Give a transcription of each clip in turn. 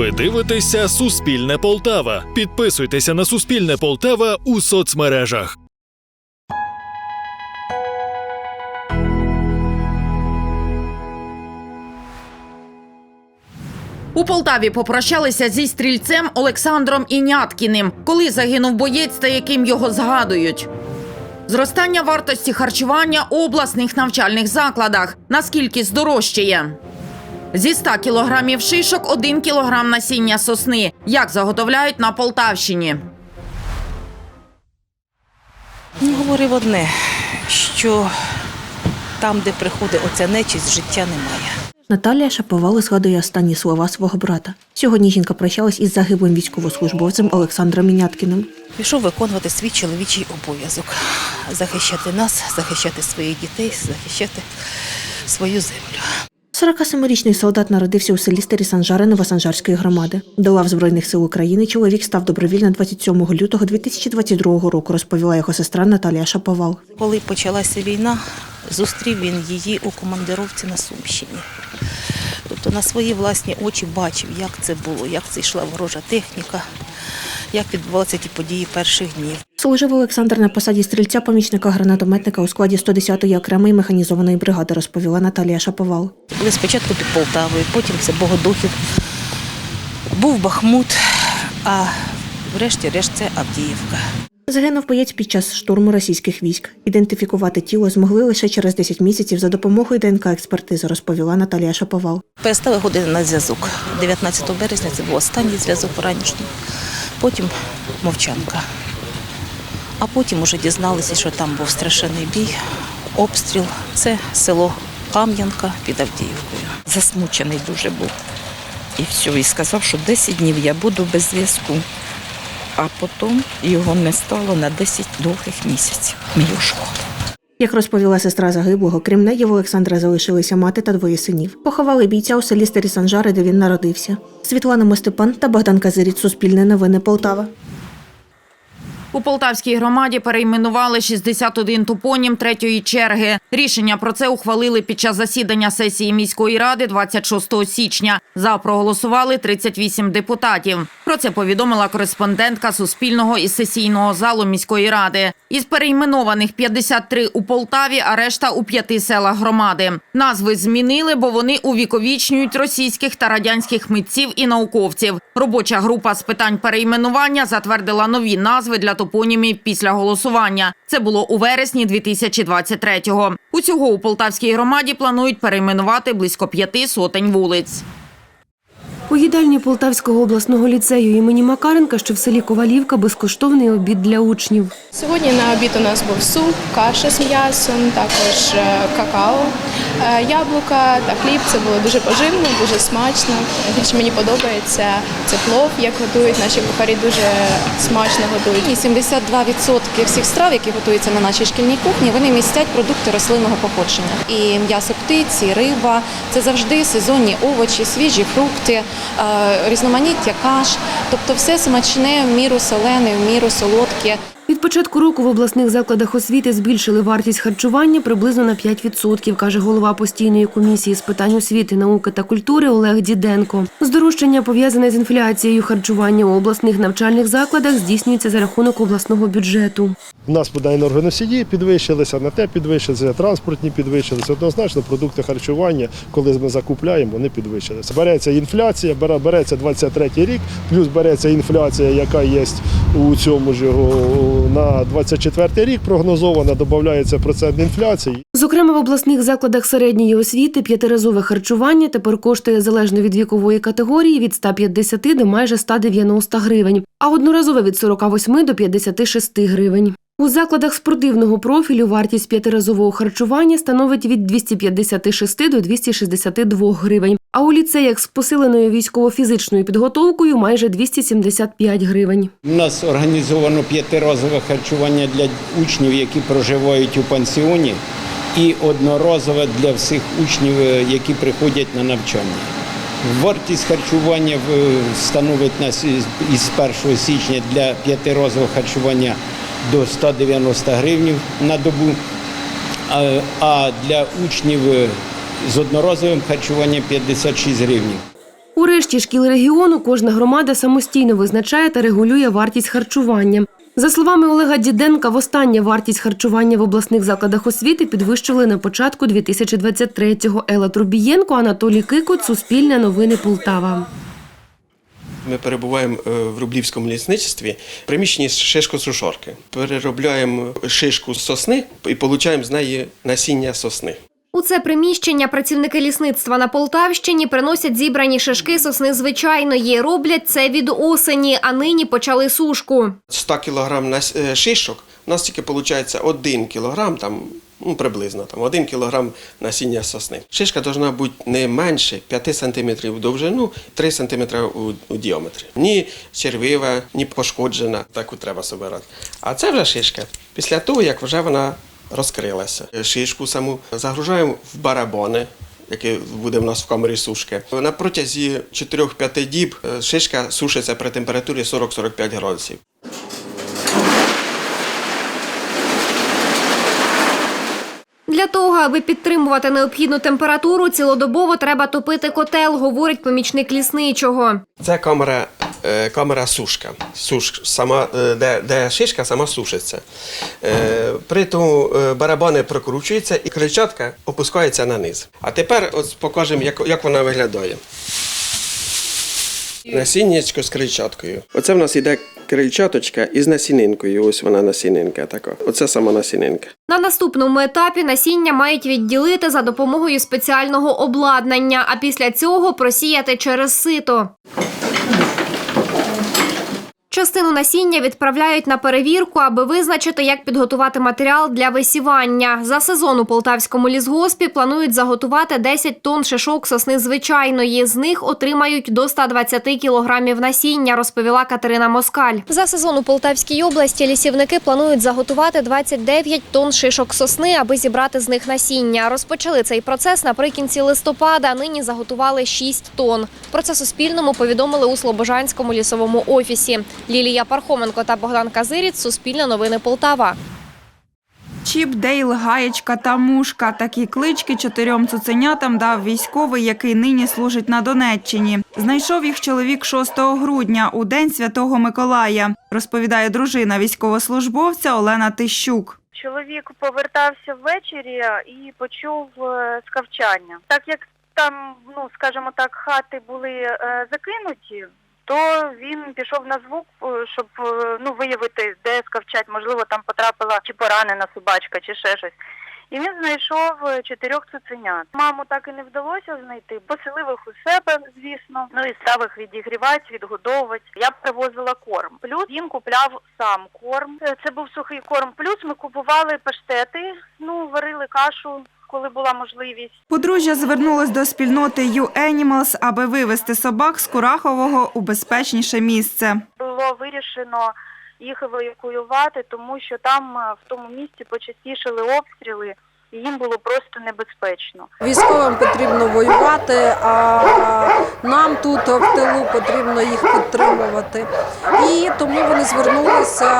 Ви дивитеся Суспільне Полтава. Підписуйтеся на Суспільне Полтава у соцмережах. У Полтаві попрощалися зі стрільцем Олександром Іняткіним, коли загинув боєць та яким його згадують. Зростання вартості харчування у обласних навчальних закладах. Наскільки здорожчає? Зі 100 кілограмів шишок 1 кілограм насіння сосни. Як заготовляють на Полтавщині? Він говорив одне, що там, де приходить оця нечість, життя немає. Наталія Шаповал згадує останні слова свого брата. Сьогодні жінка прощалась із загиблим військовослужбовцем Олександром Міняткіним. Пішов виконувати свій чоловічий обов'язок захищати нас, захищати своїх дітей, захищати свою землю. 47-річний солдат народився у селі Старі Санжари Новосанжарської громади. До лав Збройних сил України чоловік став добровільно 27 лютого 2022 року, розповіла його сестра Наталія Шаповал. Коли почалася війна, зустрів він її у командировці на Сумщині. Тобто на свої власні очі бачив, як це було, як це йшла ворожа техніка, як відбувалися ті події перших днів. Служив Олександр на посаді стрільця помічника гранатометника у складі 110-ї окремої механізованої бригади, розповіла Наталія Шаповал. Були спочатку під Полтавою, потім це Богодухів, був Бахмут, а врешті-решт це Авдіївка. Загинув боєць під час штурму російських військ. Ідентифікувати тіло змогли лише через 10 місяців за допомогою ДНК-експертизи, розповіла Наталія Шаповал. Перестали ходити на зв'язок. 19 березня це був останній зв'язок ранішній. Потім мовчанка. А потім уже дізналися, що там був страшенний бій, обстріл. Це село Кам'янка під Авдіївкою. засмучений дуже був. І все, і сказав, що 10 днів я буду без зв'язку. А потім його не стало на 10 довгих місяців. Мою. Як розповіла сестра загиблого, крім неї в Олександра залишилися мати та двоє синів. Поховали бійця у селі Старі Санжари, де він народився. Світлана Мостепан та Богдан Казиріт. Суспільне новини Полтава. У Полтавській громаді перейменували 61 топонім третьої черги. Рішення про це ухвалили під час засідання сесії міської ради 26 січня. За проголосували 38 депутатів. Про це повідомила кореспондентка Суспільного із сесійного залу міської ради. Із перейменованих 53 у Полтаві, а решта у п'яти селах громади. Назви змінили, бо вони увіковічнюють російських та радянських митців і науковців. Робоча група з питань перейменування затвердила нові назви для топонімів після голосування. Це було у вересні 2023-го. Усього у Полтавській громаді планують перейменувати близько п'яти сотень вулиць. У їдальні Полтавського обласного ліцею імені Макаренка, що в селі Ковалівка, безкоштовний обід для учнів. Сьогодні на обід у нас був суп, каша з м'ясом, також е, какао, е, яблука та хліб. Це було дуже поживно, дуже смачно. Більше мені подобається це плов, як готують наші кухарі, дуже смачно готують. І 72% всіх страв, які готуються на нашій шкільній кухні, вони містять продукти рослинного походження. І м'ясо птиці, риба це завжди сезонні овочі, свіжі фрукти, різноманіття каш. Тобто все смачне, в міру солене, в міру солодке. Від початку року в обласних закладах освіти збільшили вартість харчування приблизно на 5%, каже голова постійної комісії з питань освіти, науки та культури Олег Діденко. Здорожчання пов'язане з інфляцією харчування у обласних навчальних закладах здійснюється за рахунок обласного бюджету. У нас буде енергоносії підвищилися, на те підвищилися, транспортні підвищилися. Однозначно, продукти харчування, коли ми закупляємо, вони підвищилися. Береться інфляція, береться 23 рік, плюс береться інфляція, яка є у цьому ж на 24 рік прогнозована, додається процент інфляції. Зокрема, в обласних закладах середньої освіти п'ятиразове харчування тепер коштує залежно від вікової категорії від 150 до майже 190 гривень, а одноразове від 48 до 56 гривень. У закладах спортивного профілю вартість п'ятиразового харчування становить від 256 до 262 гривень, а у ліцеях з посиленою військово-фізичною підготовкою майже 275 гривень. У нас організовано п'ятиразове харчування для учнів, які проживають у пансіоні, і одноразове для всіх учнів, е, які приходять на навчання. Вартість харчування е, становить нас із- із 1 січня для п'ятиразового харчування до 190 гривень на добу, а- для учнів е, з одноразовим харчуванням 56 гривень. У решті шкіл регіону кожна громада самостійно визначає та регулює вартість харчування. За словами Олега Діденка, востаннє вартість харчування в обласних закладах освіти підвищували на початку 2023-го. Ела Трубієнко, Анатолій Кикот, Суспільне новини Полтава. Ми перебуваємо е, в Рублівському лісничестві, приміщенні шишко-сушорки. Переробляємо шишку з сосни і отримуємо з неї насіння сосни. У це приміщення працівники лісництва на Полтавщині приносять зібрані шишки сосни звичайної. Роблять це від осені, а нині почали сушку. 100 кг нас- е, шишок у нас тільки виходить 1 кг, там, ну, приблизно там, 1 кг насіння сосни. Шишка повинна бути не менше 5 см в довжину, 3 см у, у діаметрі. Ні червива, ні пошкоджена, таку треба собирати. А це вже шишка. Після того, як вже вона розкрилася. Шишку саму загружаємо в барабони. Який буде в нас в камері сушки. На протязі 4-5 діб е, шишка сушиться при температурі 40-45 градусів. Для того, аби підтримувати необхідну температуру, цілодобово треба топити котел, говорить помічник лісничого. Це камера, е, камера сушка. Суш, сама, е, де, де шишка сама сушиться. Е, При тому барабани прокручуються і крильчатка опускається на низ. А тепер покажемо, як, як вона виглядає. Насіннячко з крильчаткою. Оце в нас іде крильчаточка із насінинкою. Ось вона насінинка така. Оце сама насінинка. На наступному етапі насіння мають відділити за допомогою спеціального обладнання, а після цього просіяти через сито. Частину насіння відправляють на перевірку, аби визначити, як підготувати матеріал для висівання. За сезон у полтавському лісгоспі планують заготувати 10 тонн шишок сосни звичайної. З них отримають до 120 кілограмів насіння, розповіла Катерина Москаль. За сезон у Полтавській області лісівники планують заготувати 29 тонн шишок сосни, аби зібрати з них насіння. Розпочали цей процес наприкінці листопада. Нині заготували 6 тонн. Про це Суспільному повідомили у Слобожанському лісовому офісі. Лілія Пархоменко та Богдан Казиріць. Суспільне новини Полтава. Чіп, Дейл, Гаєчка та Мушка. Такі клички чотирьом цуценятам дав військовий, який нині служить на Донеччині. Знайшов їх чоловік 6 грудня у день Святого Миколая, розповідає дружина військовослужбовця Олена Тищук. Чоловік повертався ввечері і почув е, скавчання. Так як там, ну скажімо так, хати були е, закинуті, то він пішов на звук, е, щоб е, ну виявити, де скавчать. Можливо, там потрапила чи поранена собачка, чи ще щось. І він знайшов е, чотирьох цуценят. Маму так і не вдалося знайти. Поселив їх у себе, звісно. Ну і став їх відігрівати, відгодовувати. Я привозила корм. Плюс їм купляв сам корм. Це був сухий корм. Плюс ми купували паштети, ну варили кашу. Коли була можливість, Подружжя звернулось до спільноти U-Animals, аби вивезти собак з Курахового у безпечніше місце. було вирішено їх евакуювати, тому що там е, в тому місці почастішили обстріли, і їм було просто небезпечно. Військовим потрібно воювати, а нам тут в тилу потрібно їх підтримувати. І тому вони звернулися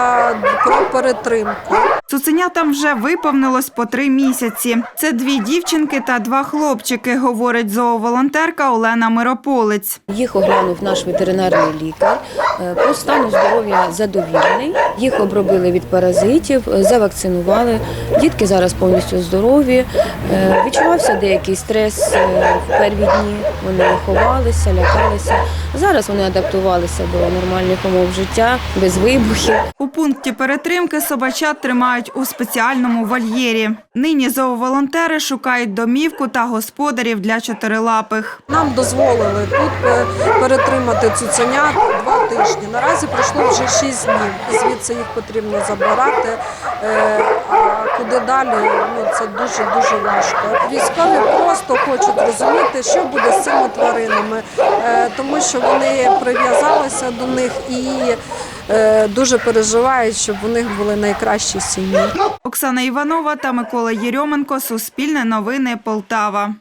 про перетримку. Цуценятам вже виповнилось по три місяці. Це дві дівчинки та два хлопчики, говорить зооволонтерка Олена Мирополець. Їх оглянув наш ветеринарний лікар. Е, По стану здоров'я задовільний. Їх обробили від паразитів, завакцинували. Дітки зараз повністю здорові. Е, Відчувався деякий стрес е, в перві дні. Вони ховалися, лякалися. Зараз вони адаптувалися до нормальних умов життя, без вибухів. У пункті перетримки собачат тримають у спеціальному вольєрі. Нині зооволонтери шукають домівку та господарів для чотирилапих. Нам дозволили тут е, перетримати цуценят два тижні. Наразі пройшло вже шість днів. Звідси їх потрібно забирати. Е, А куди далі? Ну це дуже дуже важко. Військові просто хочуть розуміти, що буде з цими тваринами, е, тому що вони прив'язалися до них і дуже переживають, щоб у них були найкращі сім'ї. Оксана Іванова та Микола Єрьоменко. Суспільне новини Полтава.